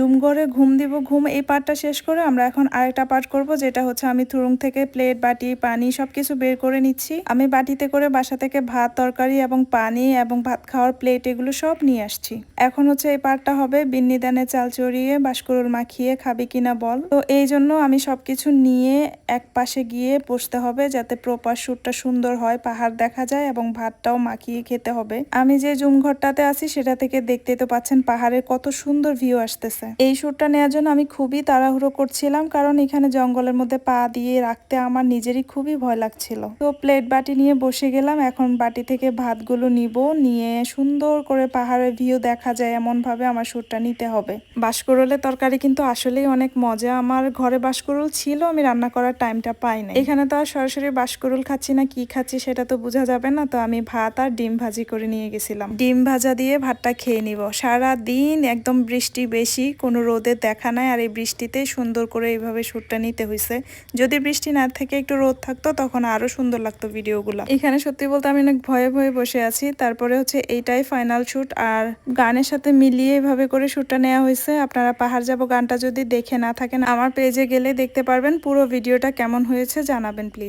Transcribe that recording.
Zoom করে ঘুম দিব, ঘুম এই পার্টটা শেষ করে আমরা এখন আরেকটা পার্ট করব, যেটা হচ্ছে আমি থুরুং থেকে প্লেট, বাটি, পানি সবকিছু বের করে নিচ্ছি। আমি বাটিতে করে বাসা থেকে ভাত, তরকারি এবং পানি এবং ভাত খাওয়ার প্লেট এগুলো সব নিয়ে আসছি। এখন হচ্ছে এই পার্টটা হবে বিন্নি দানে চাল চড়িয়ে বাসকরুল মাখিয়ে খাবি কিনা বল। তো এই জন্য আমি সবকিছু নিয়ে এক পাশে গিয়ে বসতে হবে যাতে প্রপার শুটটা সুন্দর হয়, পাহাড় দেখা যায় এবং ভাতটাও মাখিয়ে খেতে হবে। আমি যে জুম ঘরটাতে আছি সেটা থেকে দেখতে তো পাচ্ছেন পাহাড়ের কত সুন্দর ভিউ আসতেছে। এই শুটটা নেওয়ার জন্য আমি খুবই তাড়াহুড়ো করছিলাম কারণ এখানে জঙ্গলের মধ্যে পা দিয়ে রাখতে আমার নিজেরই খুবই ভয় লাগছিল। তো প্লেট বাটি নিয়ে বসে গেলাম। এখন বাটি থেকে ভাতগুলো নিব। নিয়ে সুন্দর করে পাহাড়ের ভিউ দেখা যায়। এমন ভাবে আমার শুটটা নিতে হবে। বাসকরলের তরকারি কিন্তু আসলেই অনেক মজা। আমার ঘরে বাসকরল ছিল। আমি রান্না করার টাইমটা পাই না এখানে তো আর সরাসরি বাসকরুল খাচ্ছি না। কি খাচ্ছি সেটা তো বোঝা যাবে না। তো আমি ভাত আর ডিম ভাজি করে নিয়ে গেছিলাম। ডিম ভাজা দিয়ে ভাতটা খেয়ে নিব। সারা দিন একদম বৃষ্টি বেশি। কোনো রোদের দেখা নাই আর এই বৃষ্টিতে সুন্দর করে এইভাবে শ্যুটটা নিতে হয়েছে যদি বৃষ্টি না থেকে একটু রোদ থাকতো, তখন আরও সুন্দর লাগতো ভিডিওগুলো। এখানে সত্যি বলতে আমি অনেক ভয়ে ভয়ে বসে আছি। তারপরে হচ্ছে এইটাই ফাইনাল শুট আর গানের সাথে মিলিয়ে এভাবে করে শ্যুটটা নেওয়া হয়েছে আপনারা পাহাড় যাব গানটা যদি দেখে না থাকেন, আমার পেজে গেলে দেখতে পারবেন পুরো ভিডিওটা কেমন হয়েছে, জানাবেন প্লিজ